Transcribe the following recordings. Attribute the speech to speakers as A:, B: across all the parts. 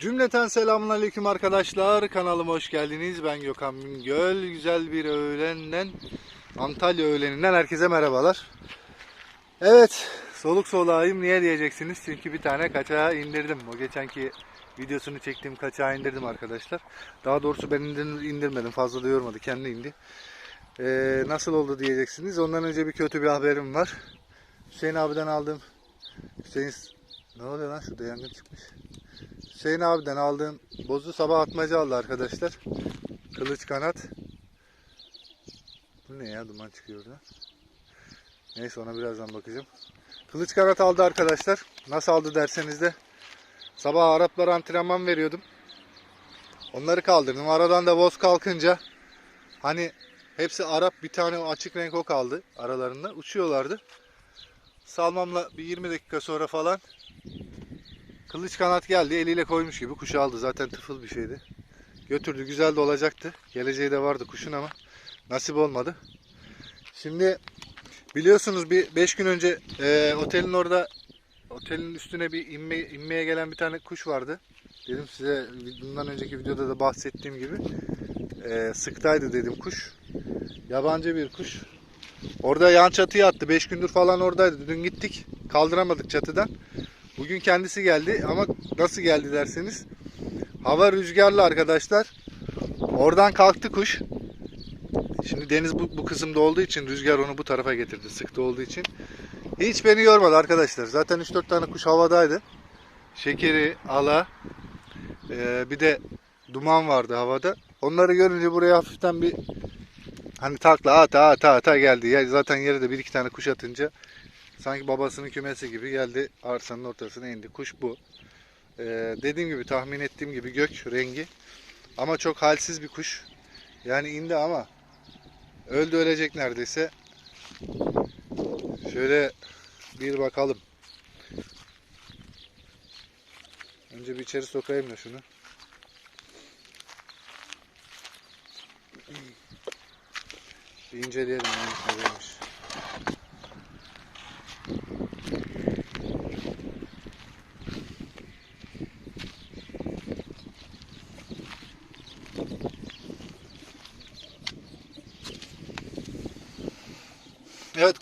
A: Cümleten selamünaleyküm arkadaşlar. Kanalıma hoş geldiniz. Ben Gökhan Bingöl. Güzel bir öğlenden Antalya öğleninden herkese merhabalar. Evet, soluk soluğayım niye diyeceksiniz? Çünkü bir tane kaçağı indirdim. O geçenki videosunu çektiğim kaçağı indirdim arkadaşlar. Daha doğrusu ben indir- indirmedim. Fazla da yormadı. Kendi indi. Ee, nasıl oldu diyeceksiniz. Ondan önce bir kötü bir haberim var. Hüseyin abiden aldım. Hüseyin ne oluyor lan şurada yangın çıkmış. Hüseyin abiden aldığım bozu sabah atmaca aldı arkadaşlar. Kılıç kanat. Bu ne ya duman çıkıyor da. Neyse ona birazdan bakacağım. Kılıç kanat aldı arkadaşlar. Nasıl aldı derseniz de sabah Araplara antrenman veriyordum. Onları kaldırdım. Aradan da boz kalkınca hani hepsi Arap bir tane açık renk o kaldı aralarında. Uçuyorlardı. Salmamla bir 20 dakika sonra falan Kılıç kanat geldi eliyle koymuş gibi kuşu aldı. Zaten tıfıl bir şeydi. Götürdü güzel de olacaktı. Geleceği de vardı kuşun ama nasip olmadı. Şimdi biliyorsunuz bir 5 gün önce e, otelin orada otelin üstüne bir inme, inmeye gelen bir tane kuş vardı. Dedim size bundan önceki videoda da bahsettiğim gibi e, sıktaydı dedim kuş. Yabancı bir kuş. Orada yan çatıya attı. 5 gündür falan oradaydı. Dün gittik. Kaldıramadık çatıdan. Bugün kendisi geldi ama nasıl geldi derseniz hava rüzgarlı arkadaşlar. Oradan kalktı kuş. Şimdi deniz bu, bu kısımda olduğu için rüzgar onu bu tarafa getirdi sıktı olduğu için. Hiç beni yormadı arkadaşlar. Zaten 3-4 tane kuş havadaydı. Şekeri, ala, eee, bir de duman vardı havada. Onları görünce buraya hafiften bir hani takla ata ata ata geldi. Ya zaten yere de bir iki tane kuş atınca Sanki babasının kümesi gibi geldi arsanın ortasına indi. Kuş bu. Ee, dediğim gibi tahmin ettiğim gibi gök rengi. Ama çok halsiz bir kuş. Yani indi ama öldü ölecek neredeyse. Şöyle bir bakalım. Önce bir içeri sokayım da şunu. Bir inceleyelim neymiş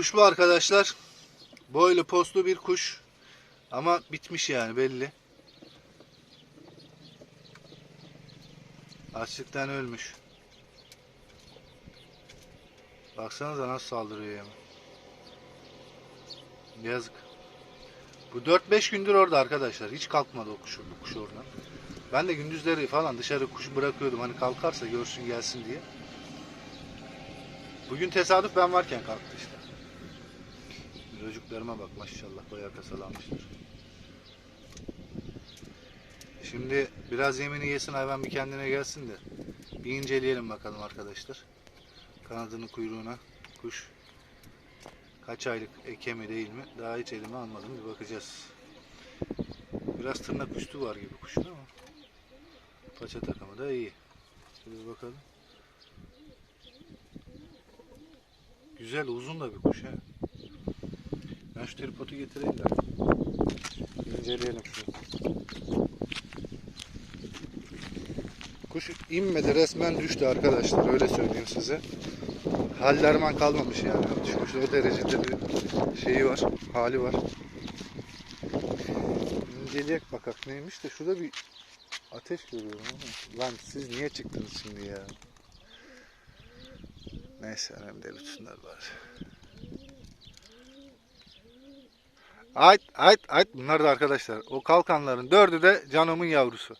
A: kuş bu arkadaşlar. Boylu postlu bir kuş. Ama bitmiş yani belli. Açlıktan ölmüş. Baksanıza nasıl saldırıyor ya. Yazık. Bu 4-5 gündür orada arkadaşlar. Hiç kalkmadı o kuş, bu kuş oradan. Ben de gündüzleri falan dışarı kuş bırakıyordum. Hani kalkarsa görsün gelsin diye. Bugün tesadüf ben varken kalktı. Çocuklarıma bak maşallah bayağı kasalanmışlar. Şimdi biraz yemini yesin hayvan bir kendine gelsin de bir inceleyelim bakalım arkadaşlar. Kanadını kuyruğuna kuş kaç aylık eke mi değil mi daha hiç elime almadım bir bakacağız. Biraz tırnak üstü var gibi kuşun ama paça takımı da iyi. Bir bakalım. Güzel uzun da bir kuş ha. Ben tripodu getireyim de. İnceleyelim şunu. Kuş inmedi resmen düştü arkadaşlar öyle söyleyeyim size. Hallerman kalmamış yani. Düşmüş o derecede bir şeyi var. Hali var. İnceleyek bakak neymiş de şurada bir ateş görüyorum ama. Lan siz niye çıktınız şimdi ya? Neyse önemli değil uçsunlar bari. Ayt ayt ayt bunlar da arkadaşlar. O kalkanların dördü de Canom'un yavrusu.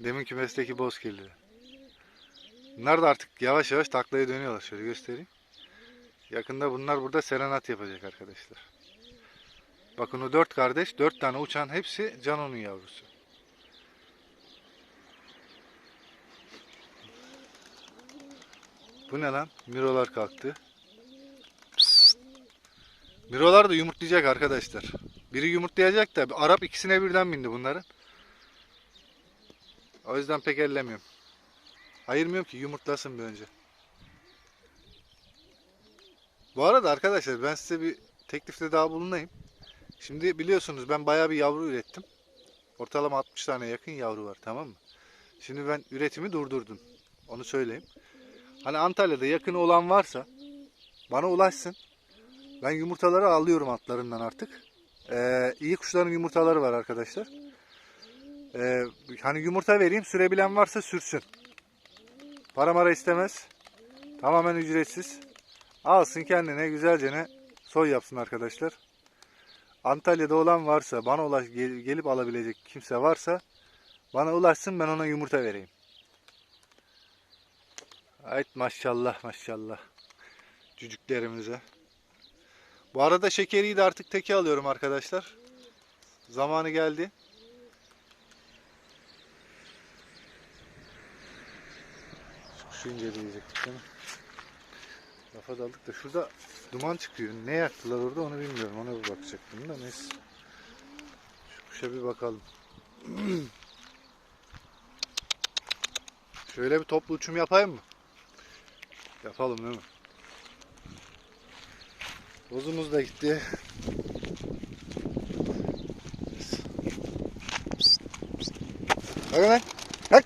A: Demin kümesteki bozkirli. Bunlar da artık yavaş yavaş taklaya dönüyorlar. Şöyle göstereyim. Yakında bunlar burada serenat yapacak arkadaşlar. Bakın o dört kardeş, dört tane uçan hepsi Cano'nun yavrusu. Bu ne lan? Mirolar kalktı. Mirolar da yumurtlayacak arkadaşlar. Biri yumurtlayacak da Arap ikisine birden bindi bunların. O yüzden pek ellemiyorum. Ayırmıyorum ki yumurtlasın bir önce. Bu arada arkadaşlar ben size bir teklifte daha bulunayım. Şimdi biliyorsunuz ben bayağı bir yavru ürettim. Ortalama 60 tane yakın yavru var tamam mı? Şimdi ben üretimi durdurdum. Onu söyleyeyim. Hani Antalya'da yakın olan varsa bana ulaşsın. Ben yumurtaları alıyorum atlarından artık. Ee, iyi kuşların yumurtaları var arkadaşlar. Ee, hani yumurta vereyim sürebilen varsa sürsün. Para mara istemez. Tamamen ücretsiz. Alsın kendine güzelce ne soy yapsın arkadaşlar. Antalya'da olan varsa bana ulaş gel- gelip alabilecek kimse varsa bana ulaşsın ben ona yumurta vereyim. Ait maşallah maşallah. Cücüklerimize. Bu arada şekeriyi de artık teke alıyorum arkadaşlar. Zamanı geldi. Şu inceleyecektik değil mi? Lafa daldık da şurada duman çıkıyor. Ne yaktılar orada onu bilmiyorum. Ona bir bakacaktım da neyse. Şu kuşa bir bakalım. Şöyle bir toplu uçum yapayım mı? Yapalım değil mi? Bozumuz da gitti. Hadi lan. Kalk.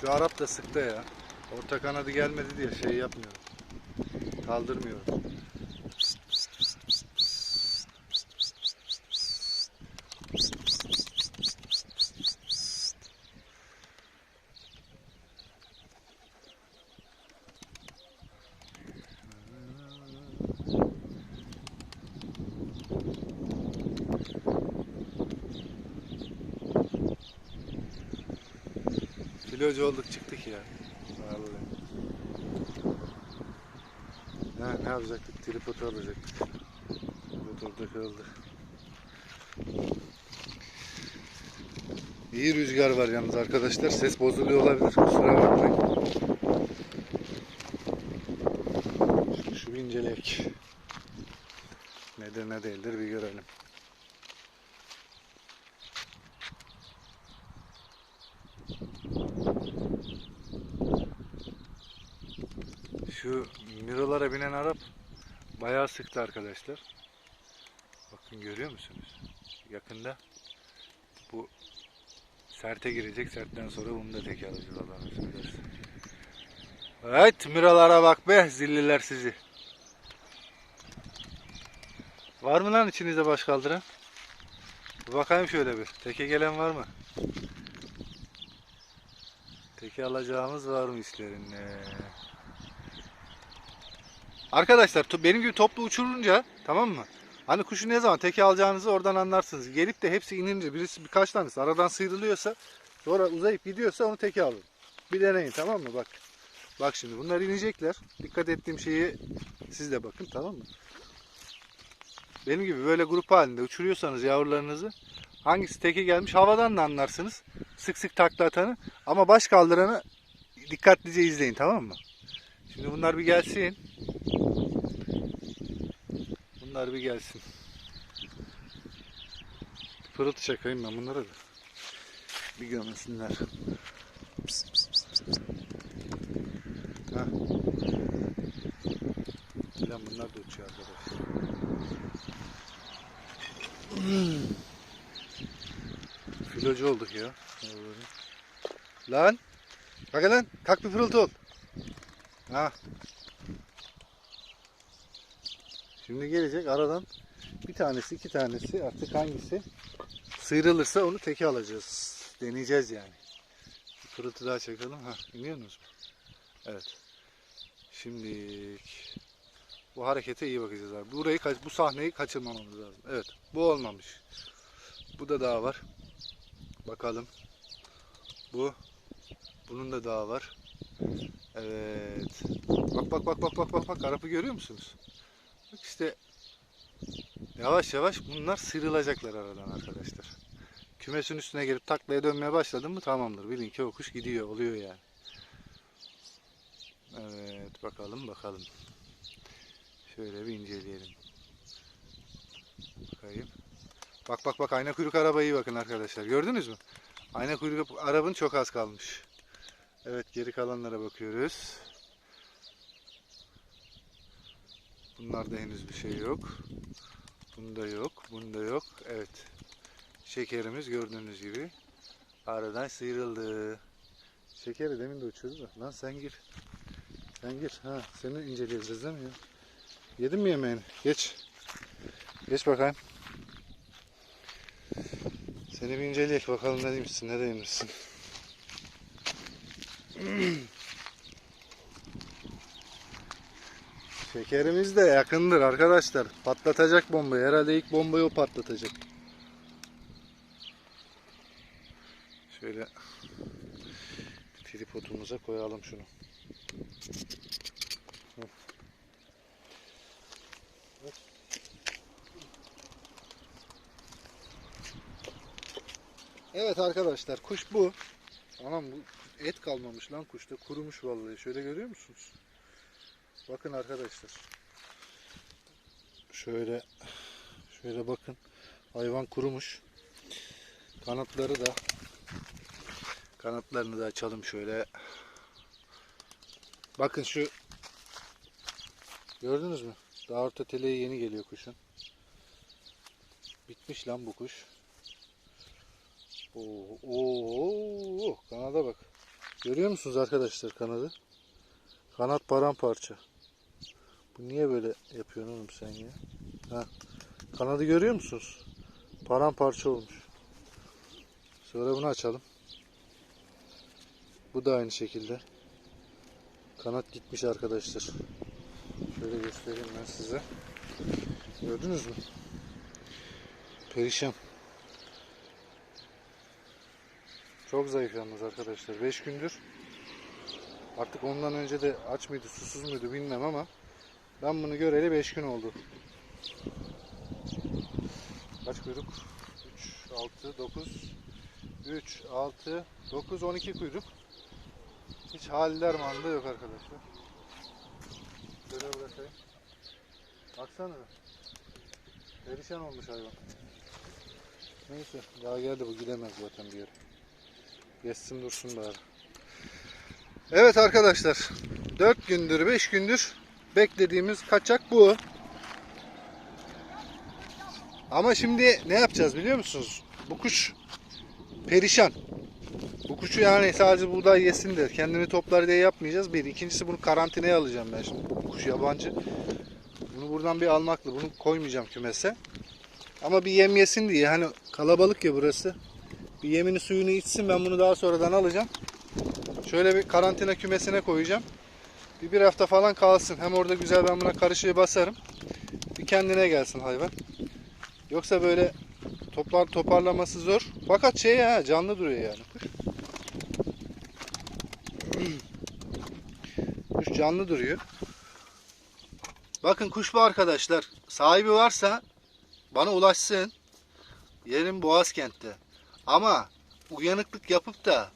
A: Şu Arap da sıktı ya. Orta kanadı gelmedi diye şey yapmıyorum. Kaldırmıyorum. Kilocu olduk çıktık ya. Vallahi. Ne, ne yapacaktık? Tripod alacaktık. Motorda kaldı. İyi rüzgar var yalnız arkadaşlar. Ses bozuluyor olabilir. Kusura bakmayın. Şu, şu inceleyek. Nedir ne değildir bir görelim. Şu mirolara binen Arap bayağı sıktı arkadaşlar. Bakın görüyor musunuz? Yakında bu serte girecek. Sertten sonra bunu da tek alacağız Allah'ını söylerse. Evet mirolara bak be zilliler sizi. Var mı lan içinizde baş kaldıran? Bakayım şöyle bir. Teke gelen var mı? Teke alacağımız var mı işlerinde? Arkadaşlar benim gibi toplu uçurunca tamam mı? Hani kuşu ne zaman teke alacağınızı oradan anlarsınız. Gelip de hepsi inince birisi birkaç tanesi aradan sıyrılıyorsa sonra uzayıp gidiyorsa onu teke alın. Bir deneyin tamam mı? Bak. Bak şimdi bunlar inecekler. Dikkat ettiğim şeyi siz de bakın tamam mı? Benim gibi böyle grup halinde uçuruyorsanız yavrularınızı hangisi teke gelmiş havadan da anlarsınız. Sık sık takla atanı ama baş kaldıranı dikkatlice izleyin tamam mı? Şimdi bunlar bir gelsin. Bunlar bir gelsin. Pırıltı çakayım ben bunlara da. Bir görmesinler. Pıs, pıs, pıs, pıs. Ha. Lan bunlar da uçuyor arkadaşlar. Filocu olduk ya. Lan. Bak lan. Kalk bir pırıltı ol. Ha. Şimdi gelecek aradan bir tanesi iki tanesi artık hangisi sıyrılırsa onu teke alacağız. Deneyeceğiz yani. Bir pırıltı daha çakalım. Ha, iniyor musunuz? Evet. Şimdi bu harekete iyi bakacağız abi. Burayı kaç bu sahneyi kaçırmamamız lazım. Evet. Bu olmamış. Bu da daha var. Bakalım. Bu. Bunun da daha var. Evet. Bak bak bak bak bak bak bak Arap'ı görüyor musunuz? İşte yavaş yavaş bunlar sıyrılacaklar aradan arkadaşlar. Kümesin üstüne gelip taklaya dönmeye başladın mı tamamdır. Bilin ki o kuş gidiyor oluyor yani. Evet bakalım bakalım. Şöyle bir inceleyelim. Bakayım. Bak bak bak ayna kuyruk arabayı bakın arkadaşlar. Gördünüz mü? Ayna kuyruk arabın çok az kalmış. Evet geri kalanlara bakıyoruz. Bunlarda henüz bir şey yok. Bunda yok. Bunda yok. Evet. Şekerimiz gördüğünüz gibi aradan sıyrıldı. Şekeri demin de uçurdu da. Lan sen gir. Sen gir. Ha, seni inceleyeceğiz değil mi ya? Yedin mi yemeğini? Geç. Geç bakayım. Seni bir inceleyek bakalım ne demişsin, ne demişsin. Şekerimiz de yakındır arkadaşlar. Patlatacak bombayı. Herhalde ilk bombayı o patlatacak. Şöyle tripodumuza koyalım şunu. Evet arkadaşlar kuş bu. Anam bu et kalmamış lan kuşta kurumuş vallahi. Şöyle görüyor musunuz? Bakın arkadaşlar. Şöyle şöyle bakın. Hayvan kurumuş. Kanatları da kanatlarını da açalım şöyle. Bakın şu gördünüz mü? Daha orta teleği yeni geliyor kuşun. Bitmiş lan bu kuş. Oo, kanada bak. Görüyor musunuz arkadaşlar kanadı? Kanat paramparça. Bu niye böyle yapıyorsun oğlum sen ya? Ha. Kanadı görüyor musunuz? Paramparça olmuş. Sonra bunu açalım. Bu da aynı şekilde. Kanat gitmiş arkadaşlar. Şöyle göstereyim ben size. Gördünüz mü? Perişan. Çok zayıf yalnız arkadaşlar. 5 gündür. Artık ondan önce de aç mıydı, susuz muydu bilmem ama ben bunu göreli 5 gün oldu. Kaç kuyruk? 3, 6, 9, 3, 6, 9, 12 kuyruk. Hiç hal dermanında yok arkadaşlar. Şöyle bırakayım. Baksana. Perişan olmuş hayvan. Neyse daha geldi bu gidemez zaten bir yere. Geçsin dursun bari. Evet arkadaşlar. 4 gündür 5 gündür beklediğimiz kaçak bu. Ama şimdi ne yapacağız biliyor musunuz? Bu kuş perişan. Bu kuşu yani sadece buğday yesin de kendini toplar diye yapmayacağız. Bir. ikincisi bunu karantinaya alacağım ben şimdi. Bu kuş yabancı. Bunu buradan bir almakla bunu koymayacağım kümese. Ama bir yem yesin diye hani kalabalık ya burası. Bir yemini suyunu içsin ben bunu daha sonradan alacağım. Şöyle bir karantina kümesine koyacağım. Bir, bir hafta falan kalsın. Hem orada güzel ben buna karışığı basarım. Bir kendine gelsin hayvan. Yoksa böyle toplar toparlaması zor. Fakat şey ya canlı duruyor yani. Kuş canlı duruyor. Bakın kuş bu arkadaşlar. Sahibi varsa bana ulaşsın. Yerim Boğazkent'te. Ama uyanıklık yapıp da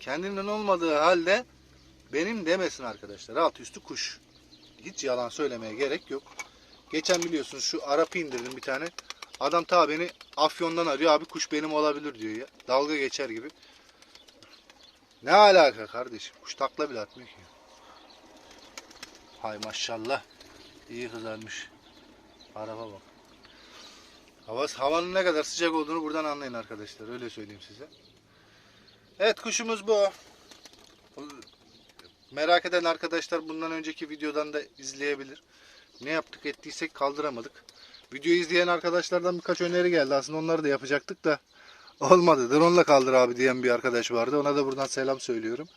A: kendinden olmadığı halde benim demesin arkadaşlar. Alt üstü kuş. Hiç yalan söylemeye gerek yok. Geçen biliyorsunuz şu Arap'ı indirdim bir tane. Adam ta beni Afyon'dan arıyor. Abi kuş benim olabilir diyor ya. Dalga geçer gibi. Ne alaka kardeşim? Kuş takla bile atmıyor ki. Hay maşallah. İyi kızarmış. Araba bak. Hava, havanın ne kadar sıcak olduğunu buradan anlayın arkadaşlar. Öyle söyleyeyim size. Evet kuşumuz bu. Merak eden arkadaşlar bundan önceki videodan da izleyebilir. Ne yaptık ettiysek kaldıramadık. Videoyu izleyen arkadaşlardan birkaç öneri geldi. Aslında onları da yapacaktık da olmadı. Drone'la kaldır abi diyen bir arkadaş vardı. Ona da buradan selam söylüyorum.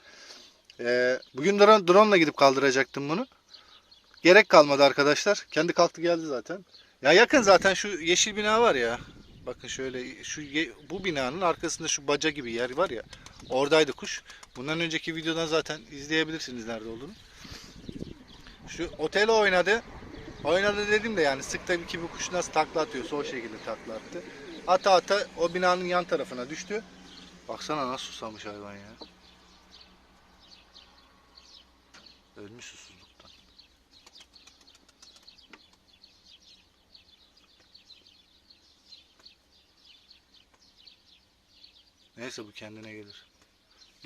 A: Ee, bugün drone, drone'la gidip kaldıracaktım bunu. Gerek kalmadı arkadaşlar. Kendi kalktı geldi zaten. Ya yakın zaten şu yeşil bina var ya. Bakın şöyle şu bu binanın arkasında şu baca gibi yer var ya. Oradaydı kuş. Bundan önceki videodan zaten izleyebilirsiniz nerede olduğunu. Şu otele oynadı. Oynadı dedim de yani sık tabii ki bu kuş nasıl takla atıyorsa o şekilde takla attı. Ata ata o binanın yan tarafına düştü. Baksana nasıl susamış hayvan ya. Ölmüş susuzluktan. Neyse bu kendine gelir.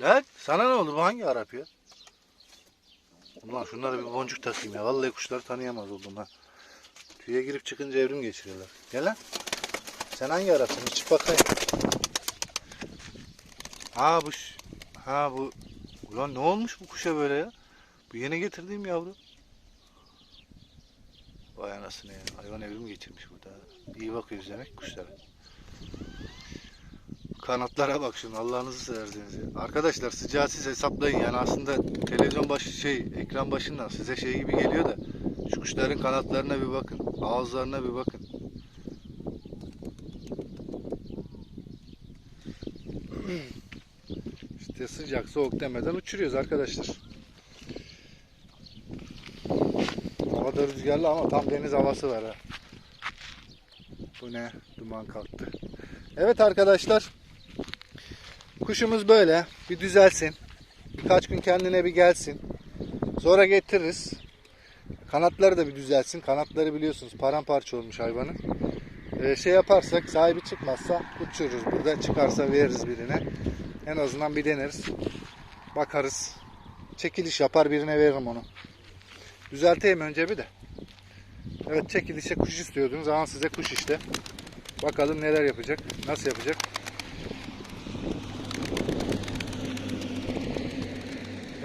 A: Lan sana ne oldu bu hangi Arap ya? Ulan şunlara bir boncuk takayım ya. Vallahi kuşları tanıyamaz oldum ha. Tüye girip çıkınca evrim geçiriyorlar. Gel lan. Sen hangi Arapsın? Çık bakayım. Ha bu ha bu ulan ne olmuş bu kuşa böyle ya? Bu yeni getirdiğim yavru. Vay anasını ya. Hayvan evrim geçirmiş burada. İyi bakıyoruz demek kuşlara. Kanatlara bak şunu Allah'ınızı seversiniz. Arkadaşlar sıcağı siz hesaplayın yani aslında televizyon başı şey ekran başından size şey gibi geliyor da şu kuşların kanatlarına bir bakın. Ağızlarına bir bakın. İşte sıcak soğuk demeden uçuruyoruz arkadaşlar. Havada rüzgarlı ama tam deniz havası var ha. Bu ne? Duman kalktı. Evet arkadaşlar. Kuşumuz böyle. Bir düzelsin. Birkaç gün kendine bir gelsin. Sonra getiririz. Kanatları da bir düzelsin. Kanatları biliyorsunuz paramparça olmuş hayvanın. Ee, şey yaparsak sahibi çıkmazsa uçururuz. Burada çıkarsa veririz birine. En azından bir deneriz. Bakarız. Çekiliş yapar birine veririm onu. Düzelteyim önce bir de. Evet çekilişe kuş istiyordunuz. Zaman size kuş işte. Bakalım neler yapacak. Nasıl yapacak.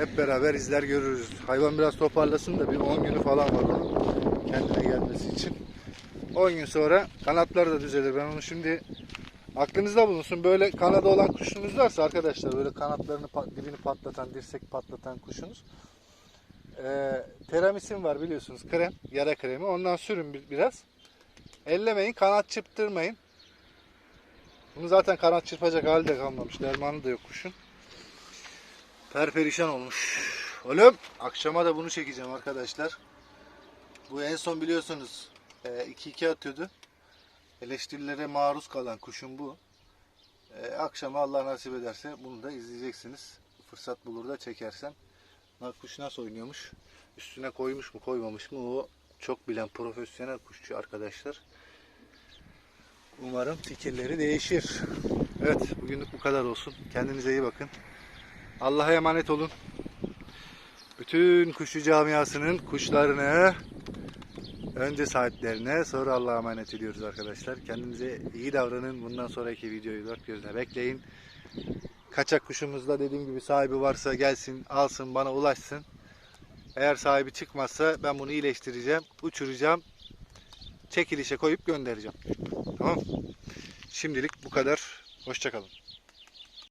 A: Hep beraber izler görürüz. Hayvan biraz toparlasın da bir 10 günü falan var onun kendine gelmesi için. 10 gün sonra kanatları da düzelir. Ben onu şimdi aklınızda bulunsun. Böyle kanadı olan kuşunuz varsa arkadaşlar böyle kanatlarını dibini patlatan, dirsek patlatan kuşunuz. Ee, teramisin var biliyorsunuz krem, yara kremi. Ondan sürün bir- biraz. Ellemeyin, kanat çırptırmayın. Bunu zaten kanat çırpacak hali de kalmamış. Dermanı da yok kuşun. Perperişan olmuş. Oğlum akşama da bunu çekeceğim arkadaşlar. Bu en son biliyorsunuz 2-2 atıyordu. Eleştirilere maruz kalan kuşun bu. E, akşama Allah nasip ederse bunu da izleyeceksiniz. Fırsat bulur da çekersem. Kuş nasıl oynuyormuş. Üstüne koymuş mu koymamış mı o çok bilen profesyonel kuşçu arkadaşlar. Umarım fikirleri değişir. Evet bugünlük bu kadar olsun. Kendinize iyi bakın. Allah'a emanet olun. Bütün kuşçu camiasının kuşlarını önce sahiplerine sonra Allah'a emanet ediyoruz arkadaşlar. Kendinize iyi davranın. Bundan sonraki videoyu dört gözle bekleyin. Kaçak kuşumuzda dediğim gibi sahibi varsa gelsin alsın bana ulaşsın. Eğer sahibi çıkmazsa ben bunu iyileştireceğim, uçuracağım, çekilişe koyup göndereceğim. Tamam. Şimdilik bu kadar. Hoşçakalın.